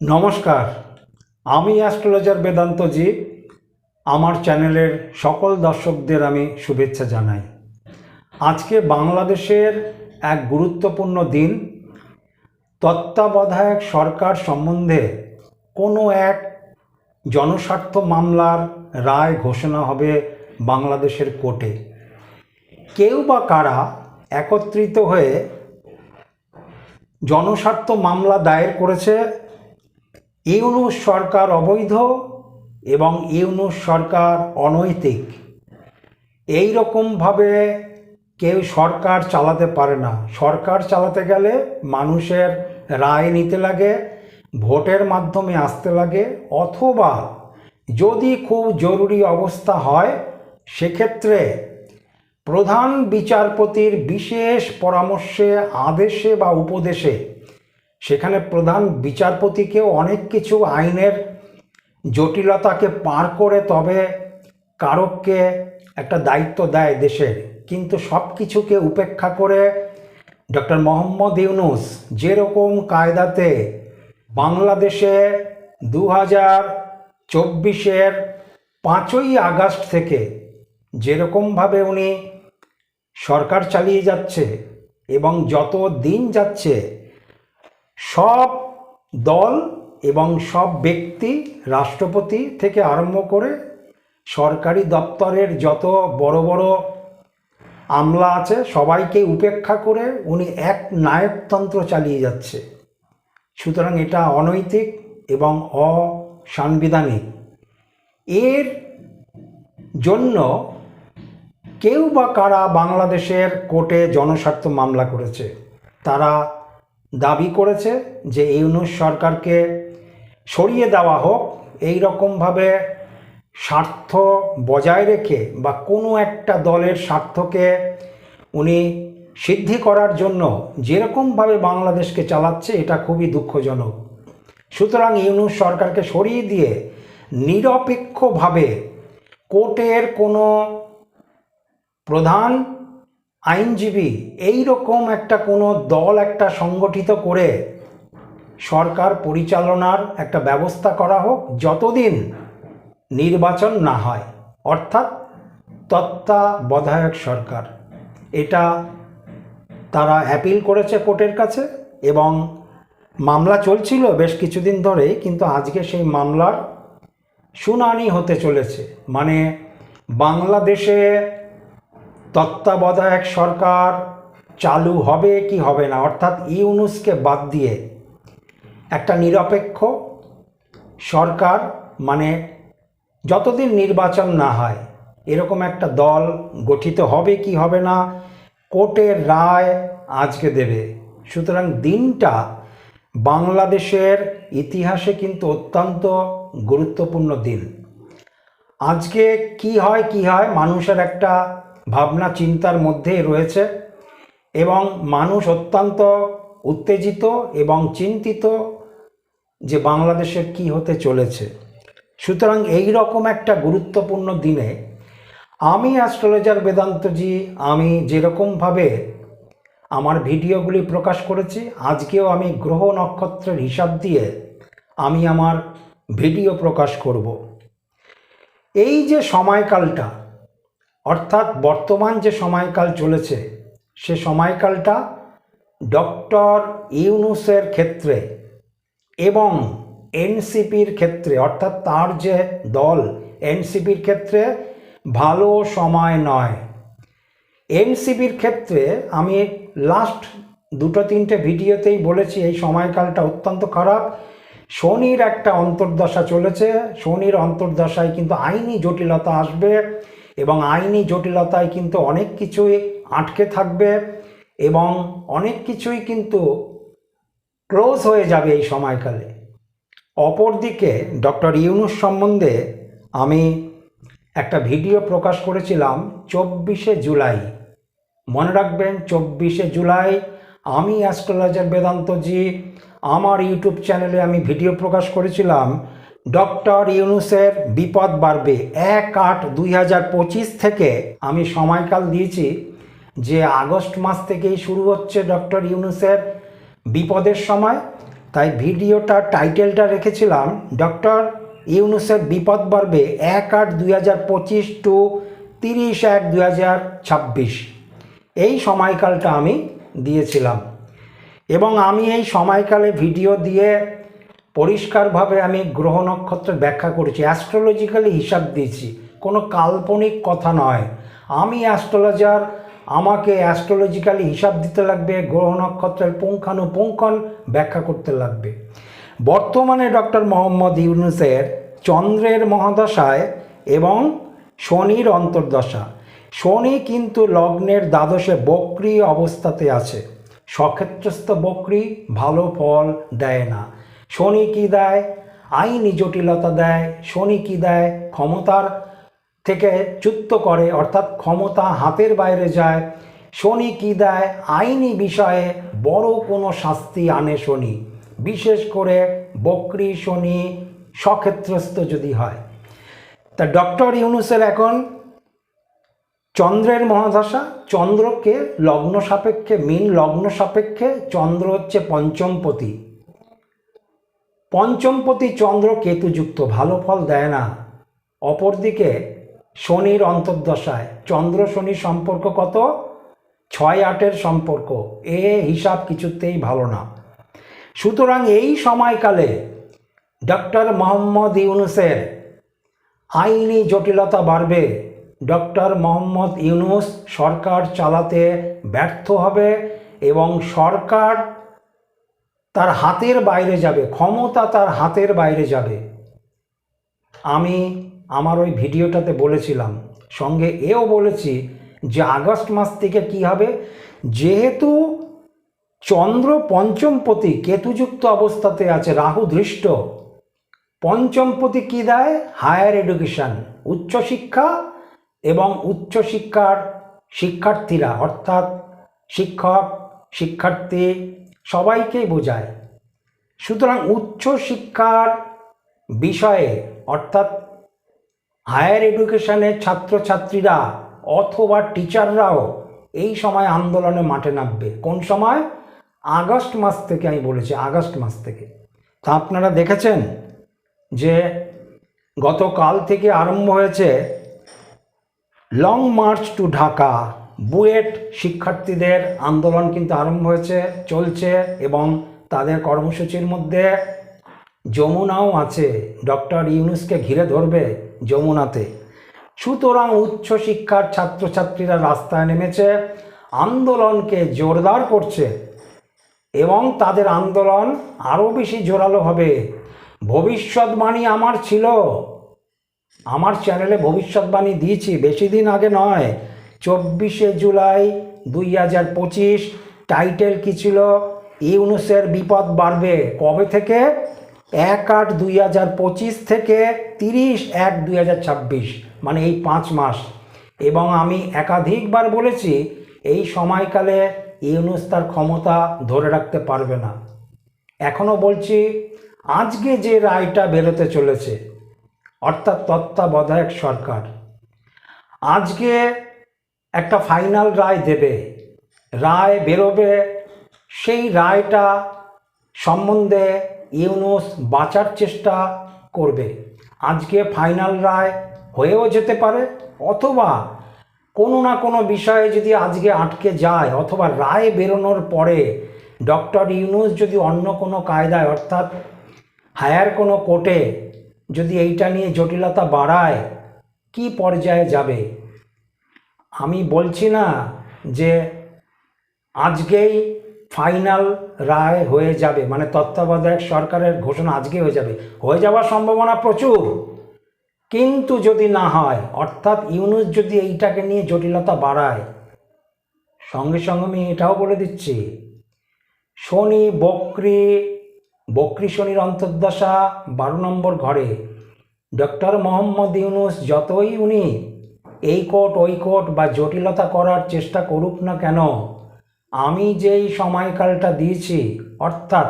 নমস্কার, আমি অ্যাস্ট্রোলজার বেদান্তজি। আমার চ্যানেলের সকল দর্শকদের আমি শুভেচ্ছা জানাই। আজকে বাংলাদেশের এক গুরুত্বপূর্ণ দিন। তত্ত্বাবধায়ক সরকার সম্বন্ধে কোনো এক জনস্বার্থ মামলার রায় ঘোষণা হবে বাংলাদেশের কোর্টে। কেউ বা কারা একত্রিত হয়ে জনস্বার্থ মামলা দায়ের করেছে ইউনুস সরকার অবৈধ এবং ইউনুস সরকার অনৈতিক। এই রকমভাবে কেউ সরকার চালাতে পারে না। সরকার চালাতে গেলে মানুষের রায় নিতে লাগে, ভোটের মাধ্যমে আসতে লাগে, অথবা যদি খুব জরুরি অবস্থা হয়, সেক্ষেত্রে প্রধান বিচারপতির বিশেষ পরামর্শে, আদেশে বা উপদেশে সেখানে প্রধান বিচারপতিকেও অনেক কিছু আইনের জটিলতাকে পার করে তবে কারককে একটা দায়িত্ব দেয় দেশের। কিন্তু সব কিছুকে উপেক্ষা করে ডক্টর মোহাম্মদ ইউনুস যেরকম কায়দাতে বাংলাদেশে দু হাজার চব্বিশের পাঁচই আগস্ট থেকে যেরকমভাবে উনি সরকার চালিয়ে যাচ্ছে এবং যত দিন যাচ্ছে সব দল এবং সব ব্যক্তি রাষ্ট্রপতি থেকে আরম্ভ করে সরকারি দপ্তরের যত বড় বড় আমলা আছে, সবাইকে উপেক্ষা করে উনি এক নায়কতন্ত্র চালিয়ে যাচ্ছে। সুতরাং এটা অনৈতিক এবং অসাংবিধানিক। এর জন্য কেউ বা কারা বাংলাদেশের কোর্টে জনস্বার্থ মামলা করেছে, তারা দাবি করেছে যে ইউনুস সরকারকে সরিয়ে দেওয়া হোক, এই রকমভাবে স্বার্থ বজায় রেখে বা কোনো একটা দলের স্বার্থকে উনি সিদ্ধি করার জন্য যেরকমভাবে বাংলাদেশকে চালাচ্ছে, এটা খুবই দুঃখজনক। সুতরাং ইউনুস সরকারকে সরিয়ে দিয়ে নিরপেক্ষভাবে কোর্টের কোনো প্রধান আইনজীবী এই রকম একটা কোনো দল একটা সংগঠিত করে সরকার পরিচালনার একটা ব্যবস্থা করা হোক যতদিন নির্বাচন না হয়, অর্থাৎ তত্ত্বাবধায়ক সরকার। এটা তারা অ্যাপিল করেছে কোর্টের কাছে এবং মামলা চলছিল বেশ কিছুদিন ধরেই, কিন্তু আজকে সেই মামলার শুনানি হতে চলেছে। মানে বাংলাদেশে তত্ত্বাবধায়ক সরকার চালু হবে কি হবে না? অর্থাৎ ইউনুসকে বাদ দিয়ে একটা নিরপেক্ষ সরকার মানে যতদিন নির্বাচন না হয়, এরকম একটা দল গঠিত হবে কি হবে না, কোর্টের রায় আজকে দেবে। সুতরাং দিনটা বাংলাদেশের ইতিহাসে কিন্তু অত্যন্ত গুরুত্বপূর্ণ দিন। আজকে কি হয় কি হয়, মানুষের একটা ভাবনা চিন্তার মধ্যেই রয়েছে এবং মানুষ অত্যন্ত উত্তেজিত এবং চিন্তিত যে বাংলাদেশের কি হতে চলেছে। সুতরাং এই রকম একটা গুরুত্বপূর্ণ দিনে আমি অ্যাস্ট্রোলজার বেদান্তজি, আমি যেরকমভাবে আমার ভিডিওগুলি প্রকাশ করেছি, আজকেও আমি গ্রহ নক্ষত্রের হিসাব দিয়ে আমি আমার ভিডিও প্রকাশ করব। এই যে সময়কালটা অর্থাৎ বর্তমান যে সময়কাল চলেছে, সে সময়কালটা ডক্টর ইউনুসের ক্ষেত্রে এবং এনসিপির ক্ষেত্রে, অর্থাৎ তার যে দল, এনসিপির ক্ষেত্রে ভালো সময় নয়। এনসিপির ক্ষেত্রে আমি লাস্ট দুটো তিনটে ভিডিওতেই বলেছি, এই সময়কালটা অত্যন্ত খারাপ। শনির একটা অন্তর্দশা চলেছে, শনির অন্তর্দশায় কিন্তু আইনি জটিলতা আসবে। এবং আইনি জটিলতায় কিন্তু অনেক কিছুই আটকে থাকবে এবং অনেক কিছুই কিন্তু ক্লোজ হয়ে যাবে এই সময়কালে। অপরদিকে ডক্টর ইউনুস সম্বন্ধে আমি একটা ভিডিও প্রকাশ করেছিলাম চব্বিশে জুলাই। মনে রাখবেন চব্বিশে জুলাই, আমি অ্যাস্ট্রোলজার বেদান্তজি, আমার ইউটিউব চ্যানেলে আমি ভিডিও প্রকাশ করেছিলাম ডক্টর ইউনুসের বিপদ বাড়বে। এক আট দুই হাজার পঁচিশ থেকে আমি সময়কাল দিয়েছি যে আগস্ট মাস থেকেই শুরু হচ্ছে ডক্টর ইউনুসের বিপদের সময়। তাই ভিডিওটা, টাইটেলটা রেখেছিলাম, ডক্টর ইউনুসের বিপদ বাড়বে এক আট দুই হাজার পঁচিশ টু তিরিশ এক দুই হাজার ছাব্বিশ। এই সময়কালটা আমি দিয়েছিলাম। এবং আমি এই সময়কালে ভিডিও দিয়ে পরিষ্কারভাবে আমি গ্রহ নক্ষত্রের ব্যাখ্যা করেছি অ্যাস্ট্রোলজিক্যালি হিসাব দিয়েছি, কোনো কাল্পনিক কথা নয়। আমি অ্যাস্ট্রোলজার আমাকে অ্যাস্ট্রোলজিক্যালি হিসাব দিতে লাগবে, গ্রহ নক্ষত্রের পুঙ্খানুপুঙ্খন ব্যাখ্যা করতে লাগবে। বর্তমানে ডক্টর মোহাম্মদ ইউনুসের চন্দ্রের মহাদশায় এবং শনির অন্তর্দশা। শনি কিন্তু লগ্নের দ্বাদশে বক্রি অবস্থাতে আছে। সক্ষেত্রস্থ বক্রি ভালো ফল দেয় না। শনি কি দেয়? আইনি জটিলতা দেয়। শনি কি দেয়? ক্ষমতার থেকে চ্যুত করে, অর্থাৎ ক্ষমতা হাতের বাইরে যায়। শনি কি দেয়? আইনি বিষয়ে বড় কোনো শাস্তি আনে শনি। বিশেষ করে বক্রি শনি সক্ষেত্রস্থ যদি হয়। তা ডক্টর ইউনুসের এখন চন্দ্রের মহাদশা। চন্দ্রকে লগ্ন সাপেক্ষে, মিন লগ্ন সাপেক্ষে চন্দ্র হচ্ছে পঞ্চমপতি। পঞ্চমপতি চন্দ্র কেতুযুক্ত ভালো ফল দেয় না। অপরদিকে শনির অন্তর্দশায় চন্দ্র শনি সম্পর্ক কত? ছয় আটের সম্পর্ক। এ হিসাব কিছুতেই ভালো না। সুতরাং এই সময়কালে ডক্টর মোহাম্মদ ইউনুসের আইনি জটিলতা বাড়বে। ডক্টর মোহাম্মদ ইউনুস সরকার চালাতে ব্যর্থ হবে এবং সরকার তার হাতের বাইরে যাবে, ক্ষমতা তার হাতের বাইরে যাবে। আমি আমার ওই ভিডিওটাতে বলেছিলাম, সঙ্গে এও বলেছি যে আগস্ট মাস থেকে কি হবে? যেহেতু চন্দ্র পঞ্চমপতি কেতুযুক্ত অবস্থাতে আছে, রাহু দৃষ্ট, পঞ্চমপতি কী দেয়? হায়ার এডুকেশন, উচ্চশিক্ষা এবং উচ্চশিক্ষার শিক্ষার্থীরা, অর্থাৎ শিক্ষক, শিক্ষার্থী সবাইকেই বোঝায়। সুতরাং উচ্চশিক্ষার বিষয়ে, অর্থাৎ হায়ার এডুকেশনের ছাত্রছাত্রীরা অথবা টিচাররাও এই সময় আন্দোলনে মাঠে নামবে। কোন সময়? আগস্ট মাস থেকে আমি বলেছি, আগস্ট মাস থেকে। তা আপনারা দেখেছেন যে গতকাল থেকে আরম্ভ হয়েছে long march to Dhaka BUET শিক্ষার্থীদের আন্দোলন কিন্তু আরম্ভ হয়েছে, চলছে এবং তাদের কর্মসূচির মধ্যে যমুনাও আছে। ডক্টর ইউনুসকে ঘিরে ধরবে যমুনাতে। সুতরাং উচ্চশিক্ষার ছাত্রছাত্রীরা রাস্তায় নেমেছে, আন্দোলনকে জোরদার করছে এবং তাদের আন্দোলন আরও বেশি জোরালো হবে। ভবিষ্যৎবাণী আমার ছিল, আমার চ্যানেলে ভবিষ্যৎবাণী দিয়েছি, বেশি দিন আগে নয়। চব্বিশে জুলাই দুই হাজার পঁচিশ। টাইটেল কী ছিল? ইউনুসের বিপদ বাড়বে কবে থেকে? এক আট দুই হাজার পঁচিশ থেকে তিরিশ এক দুই হাজার ছাব্বিশ মানে এই পাঁচ মাস। এবং আমি একাধিকবার বলেছি, এই সময়কালে ইউনুস তার ক্ষমতা ধরে রাখতে পারবে না। এখনও বলছি, আজকে যে রায়টা বেরোতে চলেছে, অর্থাৎ তত্ত্বাবধায়ক সরকার, আজকে একটা ফাইনাল রায় দেবে। রায় বেরোবে, সেই রায়টা সম্বন্ধে ইউনুস বাঁচার চেষ্টা করবে। আজকে ফাইনাল রায় হয়েও যেতে পারে, অথবা কোনো না কোনো বিষয়ে যদি আজকে আটকে যায়, অথবা রায় বেরোনোর পরে ডক্টর ইউনুস যদি অন্য কোনো কায়দায়, অর্থাৎ হায়ার কোনো কোর্টে যদি এইটা নিয়ে জটিলতা বাড়ায়, কি পর্যায়ে যাবে? আমি বলছি না যে আজকেই ফাইনাল রায় হয়ে যাবে মানে তত্ত্বাবধায়ক সরকারের ঘোষণা আজকে হয়ে যাবে। হয়ে যাওয়ার সম্ভাবনা প্রচুর। কিন্তু যদি না হয়, অর্থাৎ ইউনুস যদি এইটাকে নিয়ে জটিলতা বাড়ায়, সঙ্গে সঙ্গে আমি এটাও বলে দিচ্ছি, শনি বক্রি বক্রি শনির অন্তর্দশা বারো নম্বর ঘরে। ডক্টর মোহাম্মদ ইউনুস যতই উনি এই কোট, ওই কোট বা জটিলতা করার চেষ্টা করুক না কেন? আমি যেই সময়কালটা দিয়েছি, অর্থাৎ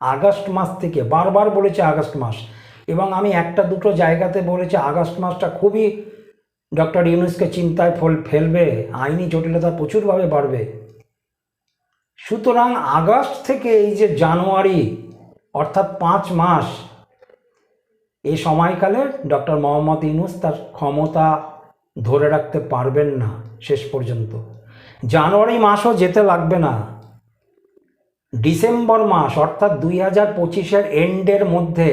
আগস্ট মাস থেকে, বারবার বলেছি আগস্ট মাস, এবং আমি একটা দুটো জায়গাতে বলেছি আগস্ট মাসটা খুবই ডক্টর ইউনুসকে চিন্তায় ফল, ফেলবে, আইনি জটিলতা প্রচুরভাবে বাড়বে। সুতরাং আগস্ট থেকে এই যে জানুয়ারি, অর্থাৎ পাঁচ মাস, এই সময়কালে ডক্টর মোহাম্মদ ইউনুস তার ক্ষমতা ধরে রাখতে পারবেন না শেষ পর্যন্ত। জানুয়ারি মাসও যেতে লাগবে না। ডিসেম্বর মাস, অর্থাৎ দুই হাজার পঁচিশের এন্ডের মধ্যে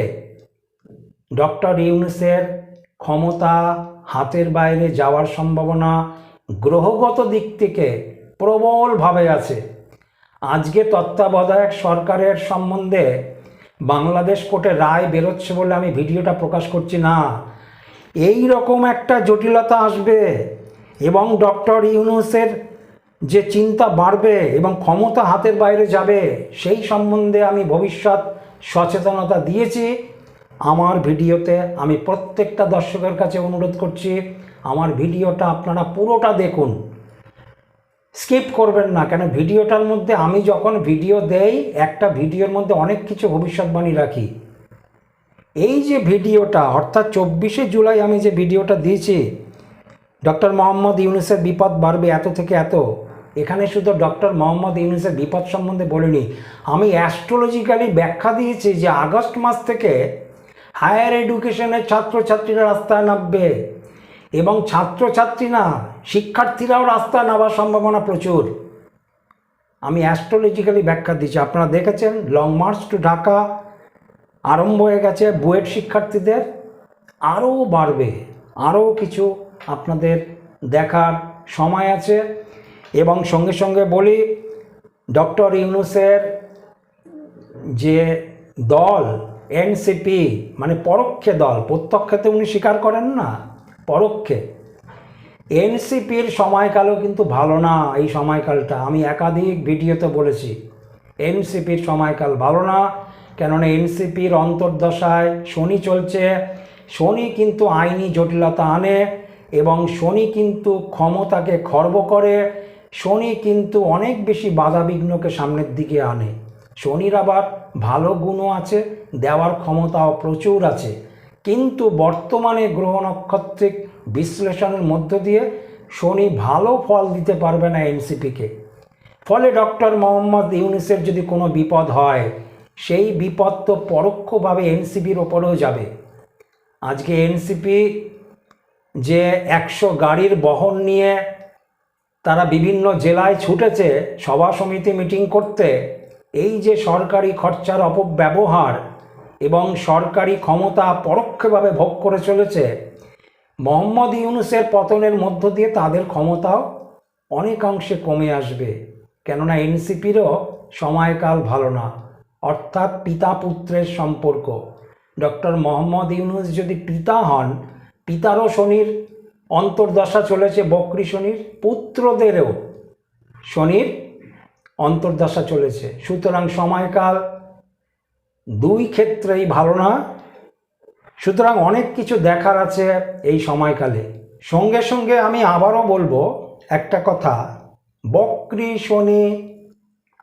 ডক্টর ইউনুসের ক্ষমতা হাতের বাইরে যাওয়ার সম্ভাবনা গ্রহগত দিক থেকে প্রবলভাবে আছে। আজকে তত্ত্বাবধায়ক সরকারের সম্বন্ধে বাংলাদেশ কোর্টে রায় বেরোচ্ছে বলে আমি ভিডিওটা প্রকাশ করছি না। এই রকম একটা জটিলতা আসবে এবং ডক্টর ইউনুসের যে চিন্তা বাড়বে এবং ক্ষমতা হাতের বাইরে যাবে, সেই সম্বন্ধে আমি ভবিষ্যৎ সচেতনতা দিয়েছি। আমার ভিডিওতে আমি প্রত্যেকটা দর্শকের কাছে অনুরোধ করছি, আমার ভিডিওটা আপনারা পুরোটা দেখুন। স্কিপ করবেন না, কেন ভিডিওটার মধ্যে আমি যখন ভিডিও দেই, একটা ভিডিওর মধ্যে অনেক কিছু ভবিষ্যৎবাণী রাখি। এই যে ভিডিওটা, অর্থাৎ চব্বিশে জুলাই আমি যে ভিডিওটা দিয়েছি, ডক্টর মোহাম্মদ ইউনুসের বিপদ বাড়বে এত থেকে এত, এখানে শুধু ডক্টর মোহাম্মদ ইউনুসের বিপদ সম্বন্ধে বলিনি, আমি অ্যাস্ট্রোলজিক্যালি ব্যাখ্যা দিয়েছি যে আগস্ট মাস থেকে হায়ার এডুকেশনের ছাত্রছাত্রীরা রাস্তায় নামবে এবং ছাত্রছাত্রী না শিক্ষার্থীরাও রাস্তায় নামার সম্ভাবনা প্রচুর। আমি অ্যাস্ট্রোলজিক্যালি ব্যাখ্যা দিয়েছি, আপনারা দেখেছেন লং মার্চ টু ঢাকা আরম্ভ হয়ে গেছে বুয়েট শিক্ষার্থীদের। আরও বাড়বে, আরও কিছু আপনাদের দেখার সময় আছে। এবং সঙ্গে সঙ্গে বলি, ডক্টর ইউনুসের যে দল, এনসিপি মানে পরোক্ষে দল প্রত্যক্ষে উনি স্বীকার করেন না, পরোক্ষে। এনসিপির সময়কালও কিন্তু ভালো না এই সময়কালটা, আমি একাধিক ভিডিওতে বলেছি, এনসিপির সময়কাল ভালো না। কেননা এনসিপির অন্তর্দশায় শনি চলছে। শনি কিন্তু আইনি জটিলতা আনে এবং শনি কিন্তু ক্ষমতাকে খর্ব করে। শনি কিন্তু অনেক বেশি বাধাবিঘ্নকে সামনের দিকে আনে। শনির আবার ভালো গুণও আছে, দেওয়ার ক্ষমতাও প্রচুর আছে। কিন্তু বর্তমানে গ্রহ নক্ষত্রিক বিশ্লেষণের মধ্য দিয়ে শনি ভালো ফল দিতে পারবে না এনসিপিকে। ফলে ডক্টর মোহাম্মদ ইউনিসের যদি কোনো বিপদ হয় সেই বিপদ তো পরোক্ষভাবে এনসিপির ওপরেও যাবে। আজকে এনসিপি যে একশো গাড়ির বহন নিয়ে তারা বিভিন্ন জেলায় ছুটেছে, সভা সমিতি মিটিং করতে, এই যে সরকারি খরচার অপব্যবহার এবং সরকারি ক্ষমতা পরোক্ষভাবে ভোগ করে চলেছে, মোহাম্মদ ইউনুসের পতনের মধ্য দিয়ে তাদের ক্ষমতাও অনেকাংশে কমে আসবে। কেননা এনসিপিরও সময়কাল ভালো না। অর্থাৎ পিতা পুত্রের সম্পর্ক। ডক্টর মোহাম্মদ ইউনুস যদি পিতা হন, পিতারও শনির অন্তর্দশা চলেছে বক্রী শনির, পুত্রদেরও শনির অন্তর্দশা চলেছে। সুতরাং সময়কাল দুই ক্ষেত্রেই ভালো না। সুতরাং অনেক কিছু দেখার আছে এই সময়কালে। সঙ্গে সঙ্গে আমি আবারও বলব একটা কথা। বক্রী শনি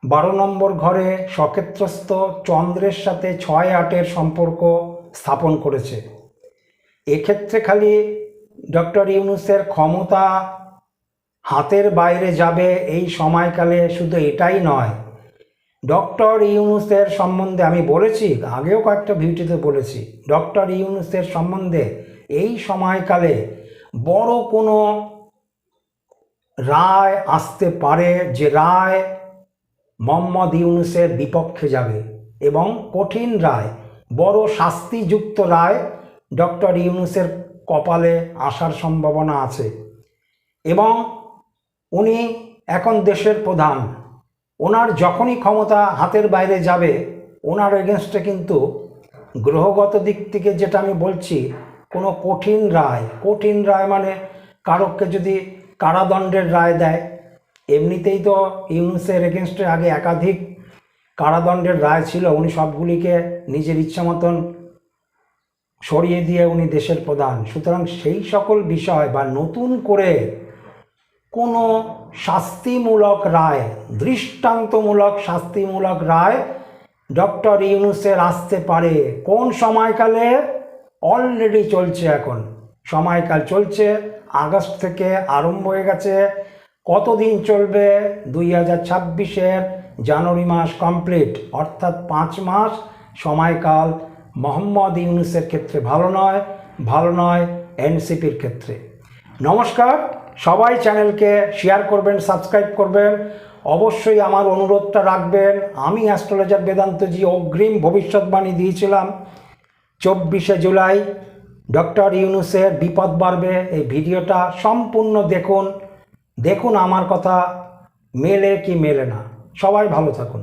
বারো নম্বর ঘরে সক্ষেত্রস্থ চন্দ্রের সাথে ছয় আটের সম্পর্ক স্থাপন করেছে। এক্ষেত্রে খালি ডক্টর ইউনুসের ক্ষমতা হাতের বাইরে যাবে এই সময়কালে শুধু এটাই নয়। ডক্টর ইউনুসের সম্বন্ধে আমি বলেছি, আগেও কয়েকটা ভিডিওতে বলেছি, ডক্টর ইউনুসের সম্বন্ধে এই সময়কালে বড় কোনো রায় আসতে পারে যে রায় মোহাম্মদ ইউনুসের বিপক্ষে যাবে এবং কঠিন রায়, বড় শাস্তিযুক্ত রায় ডক্টর ইউনুসের কপালে আসার সম্ভাবনা আছে। এবং উনি এখন দেশের প্রধান। ওনার যখনই ক্ষমতা হাতের বাইরে যাবে, ওনার এগেনস্টে কিন্তু গ্রহগত দিক থেকে যেটা আমি বলছি, কোনো কঠিন রায়। কঠিন রায় মানে কারককে যদি কারাদণ্ডের রায় দেয় এমনিতেই তো ইউনুসের এগেনস্টে আগে একাধিক কারাদণ্ডের রায় ছিল, উনি সবগুলিকে নিজের ইচ্ছা মতন সরিয়ে দিয়ে উনি দেশের প্রধান। সুতরাং সেই সকল বিষয় বা নতুন করে কোনো শাস্তিমূলক রায়, দৃষ্টান্তমূলক শাস্তিমূলক রায় ডক্টর ইউনুসের আসতে পারে কোন সময়কালে? অলরেডি চলছে এখন। সময়কাল চলছে, আগস্ট থেকে আরম্ভ হয়ে গেছে কতদিন চলবে? দুই হাজার ছাব্বিশের জানুয়ারি মাস কমপ্লিট। অর্থাৎ পাঁচ মাস। সময়কাল মোহাম্মদ ইউনুসের ক্ষেত্রে ভালো নয় ভালো নয় এনসিপির ক্ষেত্রে। নমস্কার। সবাই চ্যানেলকে শেয়ার করবেন, সাবস্ক্রাইব করবেন। অবশ্যই আমার অনুরোধটা রাখবেন। আমি অ্যাস্ট্রোলজার বেদান্তজি অগ্রিম ভবিষ্যৎবাণী দিয়েছিলাম। চব্বিশে জুলাই ডক্টর ইউনুসের বিপদ বাড়বে। এই ভিডিওটা সম্পূর্ণ দেখুন। দেখুন আমার কথা মেলে কি মেলে না। সবাই ভালো থাকুন।